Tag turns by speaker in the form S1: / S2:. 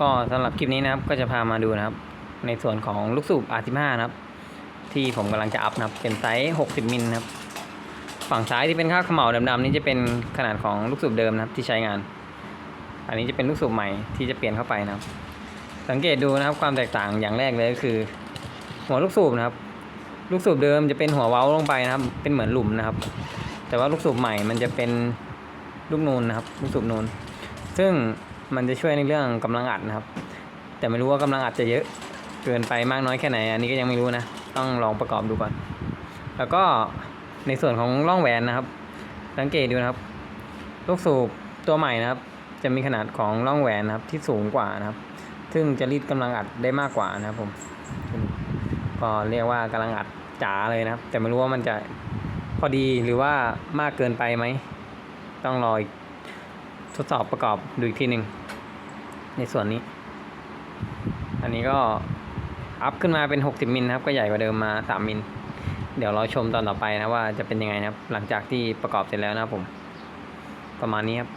S1: ก็สำหรับคลิปนี้นะครับก็จะพามาดูนะครับ ในส่วนของลูกสูบ R15 นะครับ ที่ผมกำลังจะอัพนะครับ เป็นไซส์ 60 มิลนะครับ ฝั่งซ้ายที่เป็นข้าวขมเหลาดำๆนี่จะเป็นขนาดของลูกสูบเดิมนะครับที่ใช้งาน อันนี้จะเป็นลูกสูบใหม่ที่จะเปลี่ยนเข้าไปนะครับ สังเกตดูนะครับความแตกต่างอย่างแรกเลยก็คือ หัวลูกสูบนะครับ ลูกสูบเดิมจะเป็นหัวเว้าลงไปนะครับ เป็นเหมือนหลุมนะครับ แต่ว่าลูกสูบใหม่มันจะเป็นลูกนูนนะครับ ลูกสูบนูนซึ่ง มันจะช่วยในเรื่องกำลังอัดนะครับ แต่ไม่รู้ว่ากำลังอัดจะเยอะเกินไปมากน้อยแค่ไหน อันนี้ก็ยังไม่รู้นะ ต้องลองประกอบดูก่อน แล้วก็ในส่วนของร่องแหวนนะครับ สังเกตดูนะครับ ลูกสูบตัวใหม่นะครับ จะมีขนาดของร่องแหวนนะครับที่สูงกว่านะครับ ซึ่งจะรีดกำลังอัดได้มากกว่านะครับผม ก็เรียกว่ากำลังอัดจ๋าเลยนะครับ แต่ไม่รู้ว่ามันจะพอดีหรือว่ามากเกินไปไหม ต้องรออีก ทดสอบประกอบดูอีกทีหนึ่งในส่วนนี้ อันนี้ก็อัพขึ้นมาเป็น 60 มิลนะครับ ก็ใหญ่กว่าเดิมมา 3 มิล เดี๋ยวรอชมตอนต่อไปนะว่าจะเป็นยังไงนะครับ หลังจากที่ประกอบเสร็จแล้วนะครับผม ประมาณนี้ครับ